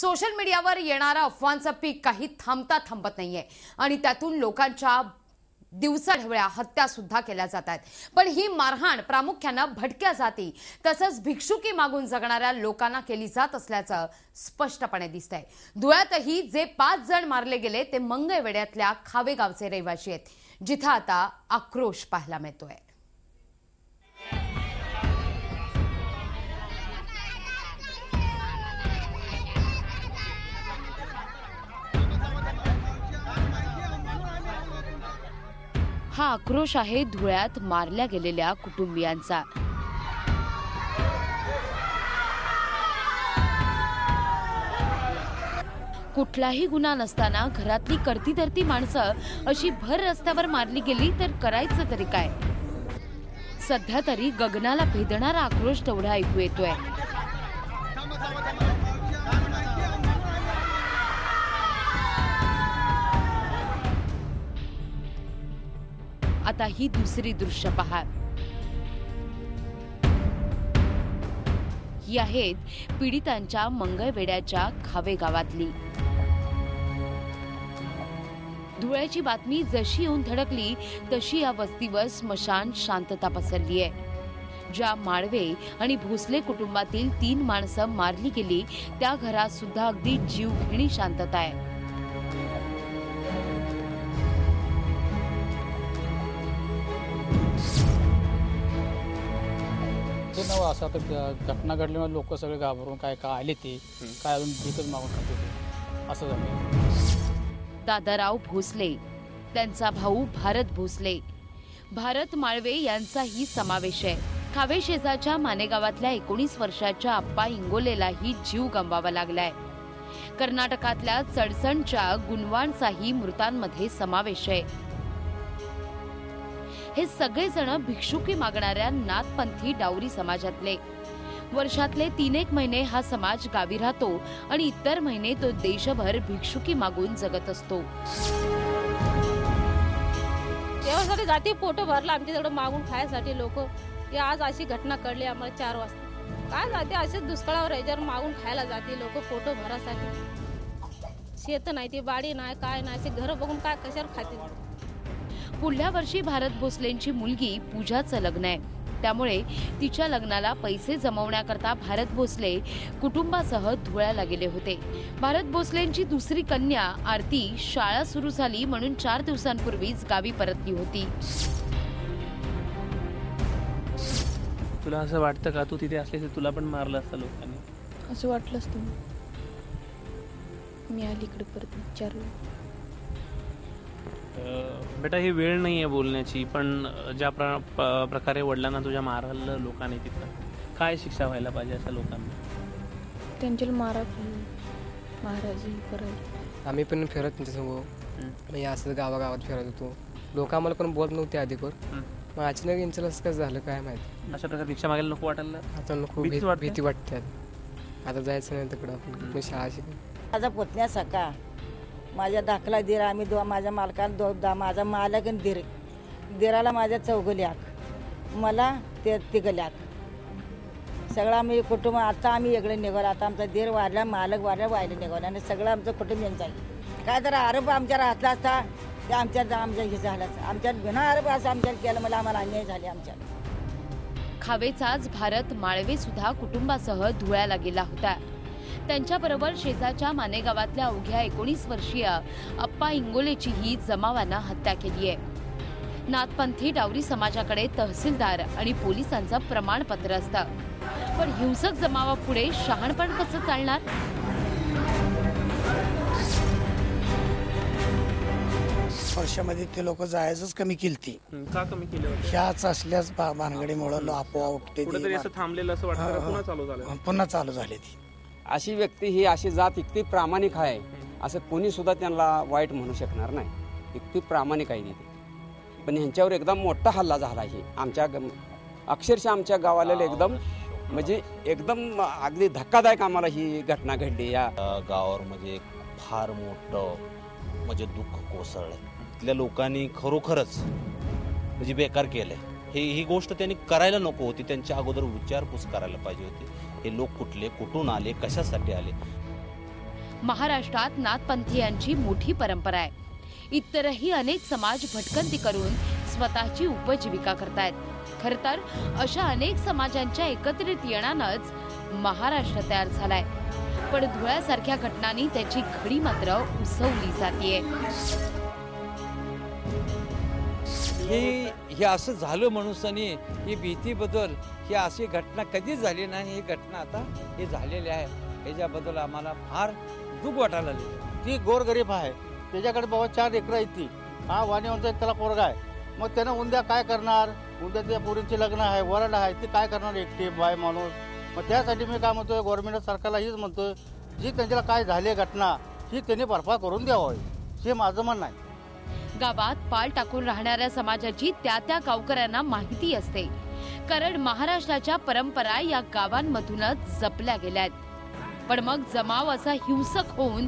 Social मीडियावर येणारा अफवांचं पीक काही थांबता थांबत नाहीये. आणि त्यातून लोकांच्या दिवसाढवळ्या हत्या सुद्धा केल्या जात आहेत. पण ही मारहाण प्रामुख्यानं भटक्या जाती तसंच भिक्षुकी मागून जगणाऱ्या लोकांना केली जात असल्याचं स्पष्टपणे दिसतंय. धुळ्यातही जे पाच जण मारले गेले ते मंगळवेड्यातल्या खावेगावचे रहिवासी रहिवाशी आहेत जिथं आता आक्रोश पाहायला मिळतोय. आक्रोश आहे धुळ्यात मारल्या गेलेल्या कुटुंबियांचा. कुठलाही गुन्हा नसताना घरातली करती धरती माणसं अशी भर रस्त्यावर मारली गेली तर करायचं तरी काय? सध्या तरी गगनाला भेदणारा आक्रोश तेवढा ऐकू येतोय. आता ही दुसरी दृश्य पहा. ही आहेत पीडितांच्या मंगळवेड्याच्या खावे गावातली. धुळ्याची बातमी जशी येऊन धडकली तशी या वस्तीवर स्मशान शांतता पसरली आहे. ज्या माळवे आणि भोसले कुटुंबातील तीन माणसं मारली गेली त्या घरात सुद्धा अगदी जीवघेणी शांतता आहे. असं आता घटना घडल्यामुळे लोक सगळे घाबरून काय काय आले ते काय अजून भीकच मागून खात होते असं झालं. दादाराव भोसले त्यांचा भाऊ भारत भोसले. भारत माळवे यांचाही समावेश आहे. खावे शेजारच्या मानेगावातल्या एकोणीस वर्षाच्या आप्पा इंगोलेलाही जीव गमवावा लागलाय. कर्नाटकातल्या चडसणच्या गुणवाणचाही मृतांमध्ये समावेश आहे. हे सगळेजण भिक्षुकी मागणाऱ्या नाथपंथी डावरी समाजातले. वर्षातले तीन एक महिने हा समाज गावी राहतो आणि इतर महिने तो देशभर भिक्षुकी मागून जगत असतो. तेव्हासाठी जाती पोट भरला आमच्या मागून खायसाठी लोक. या आज अशी घटना कळली आम्हाला चार वाजता. काय जाते असेच दुष्काळावर याच्यावर मागून खायला जाते लोक पोट भरासाठी. शेत नाही ती बाडी नाही काय नाही असे घर बघून काय कशावर खाते पुढल्या वर्षी भारत भोसलेंची मुलगी पूजाचं लग्न आहे. त्यामुळे तिच्या लग्नाला पैसे जमवण्याकरता भारत भोसले कुटुंबासह धुळ्याला गेले होते. भारत भोसलेंची दुसरी कन्या आरती शाळा सुरू झाली म्हणून चार दिवसांपूर्वीच गावी परतली होती. तुला असं वाटतं का? तू तिथे असले तर तुला पण मारलं असतं लोकांनी. असं वाटलं असतं. मी आली इकडे परत विचारलं. बेटा ही वेळ नाही आहे बोलण्याची पण ज्या प्र प- प्रकारे वडिलांना तुझ्या मारलं लोकांनी तिथं काय शिक्षा व्हायला पाहिजे अशा लोकांना? त्यांच्याला मारा महाराज आम्ही पण फिरत त्यांच्यासमोर म्हणजे असं गावागावात फिरत होतो. लोक आम्हाला पण बोलत नव्हते आधीवर हम्म. मग अचानक यांचं कसं झालं काय माहिती? अशा प्रकारे शिक्षा मागायला नको वाटायला? आता नको भीती वाटते? भीती वाटते. आता. आता जायचं नाही तिकडं आपण. मी शाळा शिकू माझा पुतण्या सका माझ्या दाखला दिरा आम्ही दो माझ्या मालकाला दो दा माझा मालक आणि दिर. दिराला माझ्या चौगल्याक मला ते तिघल्याक सगळं आम्ही कुटुंब आता आम्ही वेगळे निघालो. आता आमचा दीर वाढला मालक वाढला वायले निघाला. आणि सगळं आमचं कुटुंब येऊन जाईल काय तर आरोप आमच्यावर असला असता ते आमच्या आमच्या हे झालं आमच्या आमच्यात बिना आरोप असं आमच्यात केलं मला आम्हाला अन्याय झाले आमच्या खावेचाच भारत माळवे सुद्धा कुटुंबासह धुळ्याला गेला होता. त्यांच्याबरोबर शेजारच्या मानेगावातल्या अवघ्या एकोणीस वर्षीय अप्पा इंगोलेचीही जमावानं हत्या केली आहे. नाथपंथी डावरी समाजाकडे तहसीलदार आणि पोलिसांचं प्रमाणपत्र असतं. पण हिंसक जमावापुढे शहाणपण कसं चालणार? वर्षामध्ये ते लोक जायचंच कमी केलती. का कमी केलं होतं? ह्याच असल्याच भानगडीमुळं लो- आपोआ उठते ती. कुठेतरी असं थांबलेलं असं वाटतं का? पुन्हा चालू झालं. पुन्हा चालू झाली ती. अशी व्यक्ती ही अशी जात इतकी प्रामाणिक आहे असं कोणी सुद्धा त्यांना वाईट म्हणू शकणार नाही. इतकी प्रामाणिक आहे ती. पण ह्यांच्यावर एकदम मोठा हल्ला झाला आहे. आमच्या अक्षरशः आमच्या गावाला एकदम म्हणजे एकदम अगदी धक्कादायक आम्हाला ही घटना घडली या. गावावर म्हणजे फार मोठं म्हणजे दुःख कोसळलं. इथल्या लोकांनी खरोखरच म्हणजे बेकार केलंय. हे ही गोष्ट त्यांनी करायला नको होती. त्यांच्या अगोदर विचारपूस करायला पाहिजे होती. हे लोक कुठले कुठून आले कशासाठी आले? महाराष्ट्रात नाथपंथीयांची मोठी परंपरा आहे. इतरही अनेक समाज भटकंती करून स्वतःची उपजीविका करतायत. खर तर अशा अनेक समाजांच्या एकत्रित येण्यानंच महाराष्ट्र तयार झालाय. पण धुळ्यासारख्या घटनांनी त्याची घडी मात्र उसवली जातीये. हे हे असं झालं म्हणून ही भीतीबद्दल ही अशी घटना कधीच झाली नाही. ही घटना आता हे झालेली आहे. ह्याच्याबद्दल आम्हाला फार दुःख वाटायला लागले. ती गोरगरीब आहे. त्याच्याकडे बाबा चार एकर आहेत ती. हा वाणी म्हणतो त्याला पोरगा आहे. मग त्यानं उद्या काय करणार? उद्या त्या पोरींचे लग्न आहे वरड आहे ती काय करणार एकटी बाय माणूस? मग त्यासाठी मी काय म्हणतोय गव्हर्नमेंट सरकारला हीच म्हणतोय जी त्यांच्याला काय झाली घटना ही त्यांनी भरपाई करून द्यावी. हे माझं म्हणणं आहे. गावात पाल टाकून राहणाऱ्या समाजाची त्या त्या गावकऱ्यांना माहिती असते. कारण महाराष्ट्राच्या परंपरा या गावांमधूनच जपल्या गेल्यात. पण मग जमाव असा हिंसक होऊन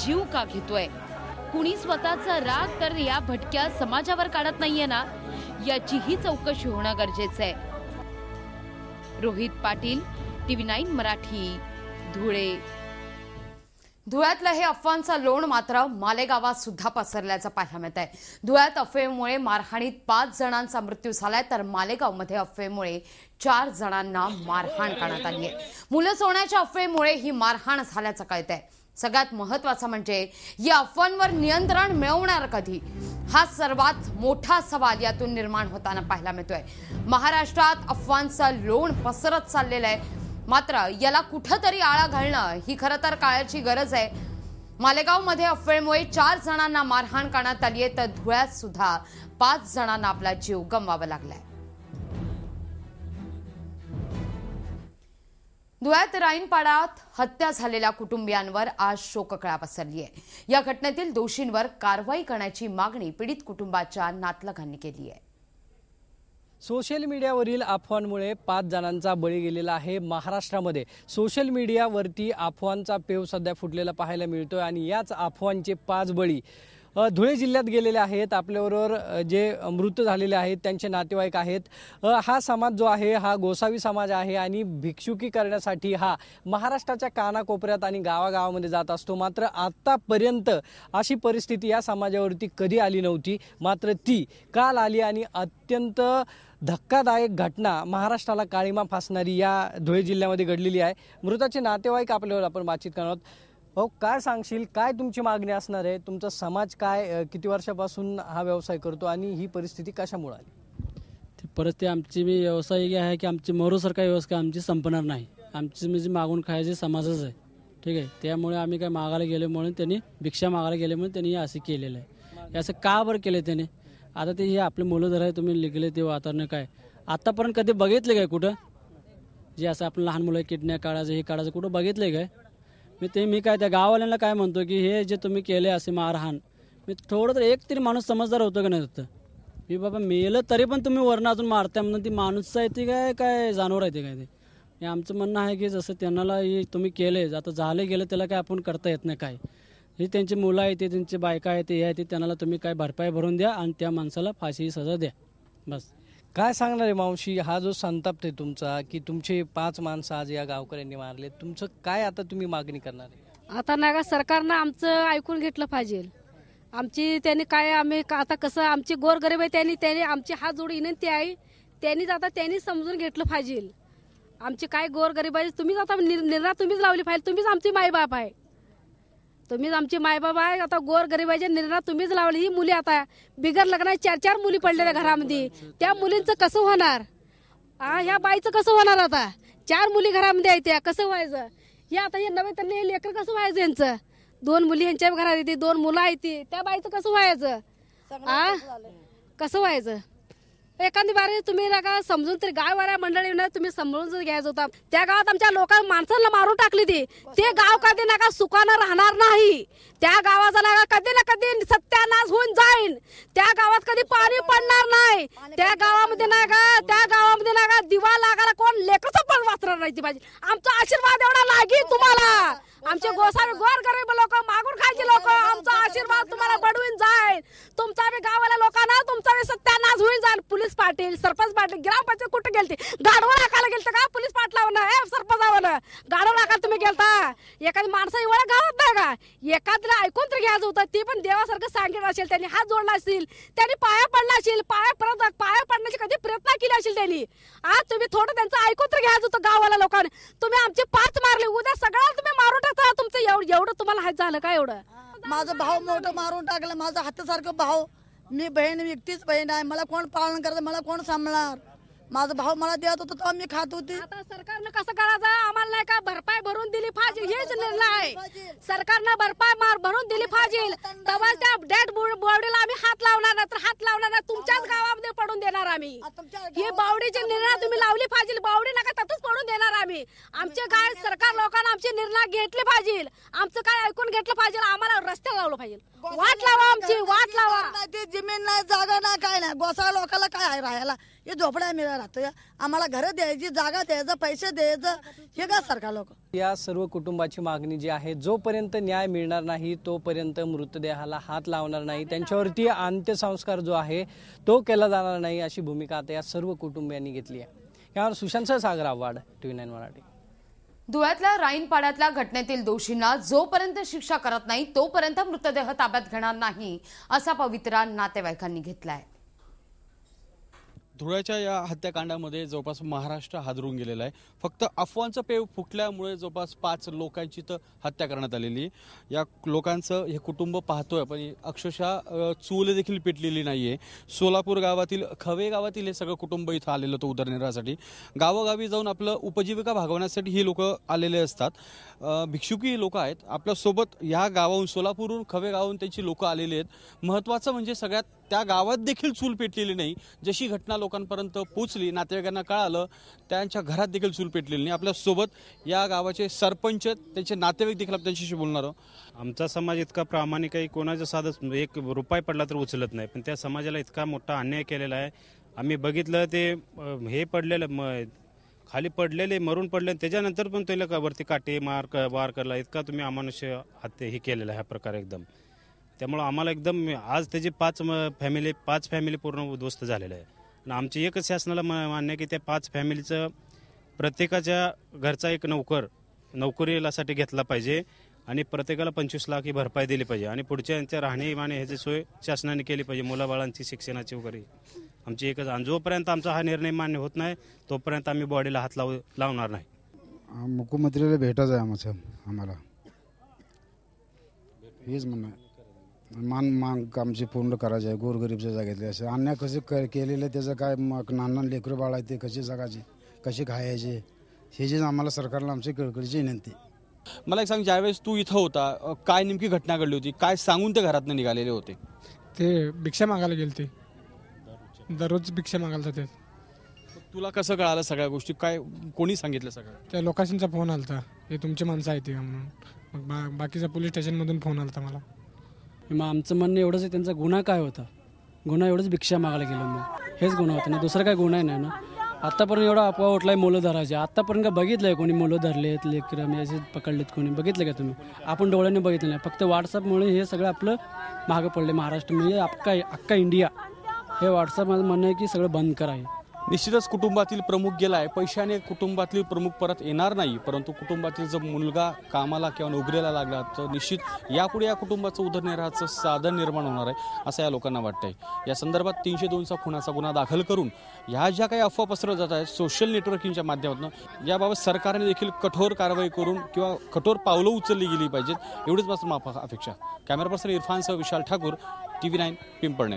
जीव का घेतोय? कुणी स्वतःचा राग तर या भटक्या समाजावर काढत नाहीये ना? याचीही चौकशी होणं गरजेचं आहे रोहित पाटील टीव्ही नाईन मराठी धुळे. धुळ्यातलं हे अफवांचं लोण मात्र मालेगावात सुद्धा पसरल्याचं पाहायला मिळत आहे धुळ्यात अफवेमुळे मारहाणीत पाच जणांचा मृत्यू झालाय तर मालेगावमध्ये अफवेमुळे चार जणांना मारहाण करण्यात आली आहे मुलं सोन्याच्या अफवेमुळे ही मारहाण झाल्याचं कळत आहे सगळ्यात महत्वाचं म्हणजे या अफवांवर नियंत्रण मिळवणार कधी? हा सर्वात मोठा सवाल यातून निर्माण होताना पाहायला मिळतोय. महाराष्ट्रात अफवांचं लोण पसरत चाललेलं आहे. मात्र याला कुठंतरी आळा घालणं ही खरं तर काळाची गरज आहे. मालेगावमध्ये अफवेमुळे चार जणांना मारहाण करण्यात आली आहे तर धुळ्यात सुद्धा पाच जणांना आपला जीव गमवावा लागलाय. धुळ्यात राईनपाडात हत्या झालेल्या कुटुंबियांवर आज शोककळा पसरली आहे या घटनेतील दोषींवर कारवाई करण्याची मागणी पीडित कुटुंबाच्या नातलगांनी केली आहे सोशल मीडियावरील अफवांमुळे पाच जणांचा बळी गेलेला आहे. महाराष्ट्रामध्ये सोशल मीडियावरती अफवांचा पेव सध्या फुटलेला पाहायला मिळतोय आणि याच अफवांचे पाच बळी धुळे जिल्ह्यात गेलेले आहेत. आपल्याबरोबर जे मृत झालेले आहेत त्यांचे नातेवाईक आहेत. हा समाज जो आहे हा गोसावी समाज आहे आणि भिक्षुकी करण्यासाठी हा महाराष्ट्राच्या कानाकोपऱ्यात आणि गावागावामध्ये जात असतो. मात्र आत्तापर्यंत अशी परिस्थिती या समाजावरती कधी आली नव्हती. मात्र ती काल आली आणि अत्यंत धक्कादायक घटना महाराष्ट्राला काळीमा फासणारी या धुळे जिल्ह्यामध्ये घडलेली आहे. मृताचे नातेवाईक आपल्यावर आपण बातचीत करणार आहोत. अहो काय सांगशील? काय तुमची मागणी असणार आहे? तुमचा समाज काय किती वर्षापासून हा व्यवसाय करतो आणि ही परिस्थिती कशामुळे आली? ते परत ते आमची मी व्यवसाय आहे की आमची मरूसारखा व्यवसाय आमची संपणार नाही. आमची म्हणजे मागून खायची समाजच आहे. ठीक आहे? त्यामुळे आम्ही काय मागायला गेले म्हणून त्यांनी भिक्षा मागायला गेले म्हणून त्यांनी हे असं केलेलं आहे. हे असं का बरं केलं त्याने? आता ते हे आपले मुलं जर आहे तुम्ही लिखले ते वातावरण काय? आतापर्यंत कधी बघितले काय कुठं? जे असं आपण लहान मुलं किडनॅप काढायचं हे काढायचं कुठं बघितलंय काय? मी ते मी काय त्या गाववाल्यांना काय म्हणतो की हे जे तुम्ही केले असे मारहाण मी थोडं तर एक तरी माणूस समजदार होतो का नाही होतं? मी बाबा मेलं तरी पण तुम्ही वर्ण अजून मारताय म्हणून ती माणूस आहे ती काय काय जानवर आहे ते काय ते? हे आमचं म्हणणं आहे की जसं त्यांना हे तुम्ही केले आता झाले गेलं त्याला काय आपण करता येत नाही काय? हे त्यांची मुलं आहे ते त्यांची बायका आहे ते हे आहे ते त्यांना तुम्ही काय भरपाई भरून द्या आणि त्या माणसाला फाशी सजा द्या. बस. काय सांगणार आहे मावशी? हा जो संताप आहे तुमचा की तुमचे पाच माणसं आज या गावकऱ्यांनी मारले तुमचं काय आता तुम्ही मागणी करणार आहे? आता नाही का सरकारनं आमचं ऐकून घेतलं पाहिजे. आमची त्यांनी काय आम्ही का- आता कसं आमची गोरगरीब आहे त्यांनी त्यांनी आमची हात जोड विनंती आहे. त्यांनीच आता त्यांनी समजून घेतलं पाहिजे. आमची काय गोरगरीब आहे तुम्हीच आता निर- निर्णय तुम्हीच लावली पाहिजे तुम्हीच आमची मायबाप आहे. तुम्हीच आमची मायबाप आहे आता गोर गरिबाचे निर्णय तुम्हीच लावले. ही मुली आता बिगर लग्नाची चार चार मुली पडलेल्या घरामध्ये. त्या मुलींचं कसं होणार? हा ह्या बाईचं कसं होणार आता? चार मुली घरामध्ये आहेत त्या. कसं व्हायचं? हे आता हे नवे त्यांनी हे लेकर कसं व्हायचं यांचं? दोन मुली यांच्या घरात येते दोन मुलं आहेत ती. त्या बाईचं कसं व्हायचं? आ? कसं व्हायचं? एखादी बारे तुम्ही ना का समजून तरी गाववाल्या मंडळीनं तुम्ही समजून जर घ्यायचं होता. त्या गावात आमच्या लोकांना माणसांना मारून टाकली ती. ते गाव कधी ना का सुखानं राहणार नाही. त्या गावाचा ना का कधी ना कधी सत्यानाश होऊन जाईल त्या गावात कधी पाणी पडणार नाही. त्या गावामध्ये ना का त्या गावामध्ये ना का दिवा लागायला कोण लेखच पण वाचणार नाही ती पाहिजे. आमचा आशीर्वाद एवढा लागेल तुम्हाला. आमचे गोसावे गोर गरीब लोक मागून खायचे लोक आमचा आशीर्वाद तुम्हाला बडवून जाईल. तुमचा बी गावाला लोकांना तुमचा बी सत्यानाश होईल जाईल. पोलीस पाटील सरपंच पाटील ग्रामपंचायत कुठे गेलते? गाडवा नाकाला गेलते का पोलीस पाटलावर? ए सरपंचावर. गाडवा नाकाला तुम्ही गेलता? एखादी माणसं एवढ्या गावात नाही का? एखाद्याला ऐकून तर घ्यायचं होतं ते पण देवासारखं सांगितलं असेल त्यांनी हात जोडला असेल त्यांनी पाया पडला असेल पाया परत पाया पडण्याचे कधी प्रयत्न केले असेल त्यांनी? आज तुम्ही थोडं त्यांचं ऐकून तर घ्यायचं होतं गावाला लोकांनी. तुम्ही आमचे पाच मारले उद्या सगळं तुम्ही मारून करता तुमचं एवढं एवढं तुम्हाला हात झालं का एवढं? माझं भाऊ मोठं मारून टाकलं. माझं हातासारखं भाव मी बहीण एकटीच बहीण आहे. मला कोण पालन करत? मला कोण सांभाळणार? माझा भाऊ मला देत होता तेव्हा मी खात होती. आता सरकारनं कसं करायचं? आम्हाला नाही का भरपाई भरून दिली पाहिजे हेच निर्णय आहे. सरकारनं भरपाई मार भरून दिली पाहिजे तेव्हा त्या डेड बॉडीला आम्ही हात लावणार नाही तर हात लावणार नाही. तुमच्याच गावामध्ये पडून देणार आम्ही. ही बावडीचे निर्णय तुम्ही लावली पाहिजे बावडी नका त्यातच पडून देणार आम्ही. आमचे काय सरकार लोकांना आमचे निर्णय घेतले पाहिजे आमचं काय ऐकून घेतलं पाहिजे आम्हाला रस्त्याला लावलं पाहिजे वाट लावा आमची वाट लावा. ती जमीन नाही जागा नाही काय नाही. गोसा लोकांना काय आहे राहायला? हे झोपड्या मिळा राहतोय आम्हाला घर द्यायची जागा द्यायचं पैसे द्यायचं. हे का सरकार लोक? या सर्व कुटुंबाची मागणी जी आहे जोपर्यंत न्याय मिळणार नाही तोपर्यंत मृतदेहाला हात लावणार नाही. त्यांच्यावरती अंत्यसंस्कार जो आहे तो केला जाणार नाही अशी भूमिका आता या सर्व कुटुंबियांनी घेतली आहे. यावर Sushant Sagar Avhad T V nine Marathi. धुळ्यातल्या राईनपाड्यातल्या घटनेतील दोषींना जोपर्यंत शिक्षा करत नाही तोपर्यंत मृतदेह ताब्यात घेणार नाही असा पवित्रा नातेवाईकांनी घेतलाय. धुळ्याच्या या हत्याकांडामध्ये जवळपास महाराष्ट्र हादरून गेलेला आहे. फक्त अफवांचं पेव फुटल्यामुळे जवळपास पाच लोकांची तर हत्या करण्यात आलेली आहे. या लोकांचं हे कुटुंब पाहतोय पण अक्षरशः चूल देखील पेटलेली नाहीये. सोलापूर गावातील खवे गावातील हे सगळं कुटुंब इथं आलेलं होतं उदरनिर्वाहासाठी. गावोगावी जाऊन आपलं उपजीविका भागवण्यासाठी ही लोक आलेले असतात. भिक्षुकी ही लोक आहेत. आपल्यासोबत ह्या गावाहून सोलापूरहून खवे गावाहून त्यांची लोकं आलेली आहेत. महत्त्वाचं म्हणजे सगळ्यात त्या गावात देखील चूल पेटलेली नाही. जशी घटना लोकांपर्यंत पोचली नातेवाईकांना कळालं त्यांच्या घरात देखील चूल पेटलेली नाही. आपल्यासोबत या गावाचे सरपंच त्यांचे नातेवाईक देखील आपण त्यांच्याशी बोलणार आहोत. आमचा समाज इतका प्रामाणिक आहे कोणाचा साधच म्हणजे एक रुपये पडला तर उचलत नाही. पण त्या समाजाला इतका मोठा अन्याय केलेला आहे. आम्ही बघितलं ते हे पडलेलं म खाली पडलेले मरून पडले त्याच्यानंतर पण त्याला का वरती काटे मार क- वार करला इतका तुम्ही अमानुष्य हत्या हे केलेला आहे हा प्रकार एकदम. त्यामुळं आम्हाला एकदम आज त्याची पाच फॅमिली पाच फॅमिली पूर्ण उद्ध्वस्त झालेलं आहे. आणि आमची एकच शासनाला मान्य आहे की त्या पाच फॅमिलीचं प्रत्येकाच्या घरचा एक नोकर नोकरीलासाठी घेतला पाहिजे आणि प्रत्येकाला पंचवीस लाख ही भरपाई दिली पाहिजे. आणि पुढच्या यांच्या राहणीमाने ह्याची सोय शासनाने केली पाहिजे मुलाबाळांची शिक्षणाची वगैरे. आमची एकच आणि जोपर्यंत आमचा हा निर्णय मान्य होत नाही तोपर्यंत आम्ही बॉडीला हात लावू लावणार नाही. मुख्यमंत्र्याला भेटायचं आहे आमचं आम्हाला. हेच म्हणणं मान माग आमची पूर्ण करायची आहे गोरगरीबच्या जागेतले असे. अन्याय कसे क केलेले त्याचं काय मग नाना लेकरं बाळ आहे ते कसे जगायचे कसे खायचे हे जे आम्हाला सरकारला आमची कळकळीची विनंती. मला एक सांग ज्यावेळेस तू इथं होता काय नेमकी घटना घडली होती? काय सांगून ते घरातनं निघालेले होते? ते भिक्षा मागायला गेले ते दररोज भिक्षा मागायला जाते तुला कसं कळालं सगळ्या गोष्टी? काय कोणी सांगितलं सगळं? त्या लोकांचा फोन आलता. हे तुमची माणसं आहेत का म्हणून. मग बा बाकीच्या पोलीस स्टेशनमधून फोन आलता मला. मग आमचं म्हणणं एवढंच आहे त्यांचा गुन्हा काय होता? गुन्हा एवढंच भिक्षा मागायला गेलो मग. हेच गुन्हा होता ना दुसरा काय गुन्हा नाही ना? आत्तापर्यंत एवढा अपवा उठलाय मुलं धरायचे. आत्तापर्यंत काय बघितलंय कोणी? मुलं धरलेत लेकरं मी असे पकडलेत कोणी. बघितलं का तुम्ही? आपण डोळ्याने बघितलं नाही. फक्त व्हॉट्सअपमुळे हे सगळं आपलं मागं पडले महाराष्ट्र म्हणजे अख्खा अख्खा इंडिया हे व्हॉट्सअप माझं म्हणणं आहे की सगळं बंद करा निश्चितच कुटुंबातील प्रमुख गेलाय. पैशाने कुटुंबातील प्रमुख परत येणार नाही परंतु कुटुंबातील जर मुलगा कामाला किंवा नोकरीला लागला तर निश्चित यापुढे या कुटुंबाचं उदरनिर्वाहाचं साधन निर्माण होणार आहे असं या लोकांना वाटतंय. या संदर्भात तीनशे दोनचा खुनाचा गुन्हा दाखल करून ह्या ज्या काही अफवा पसरत जात आहेत सोशल नेटवर्किंगच्या माध्यमातून याबाबत सरकारने देखील कठोर कारवाई करून किंवा कठोर पावलं उचलली गेली पाहिजेत एवढीच मात्र माफ अपेक्षा. Camera person इरफानसह Vishal Thakur T V nine Pimpalne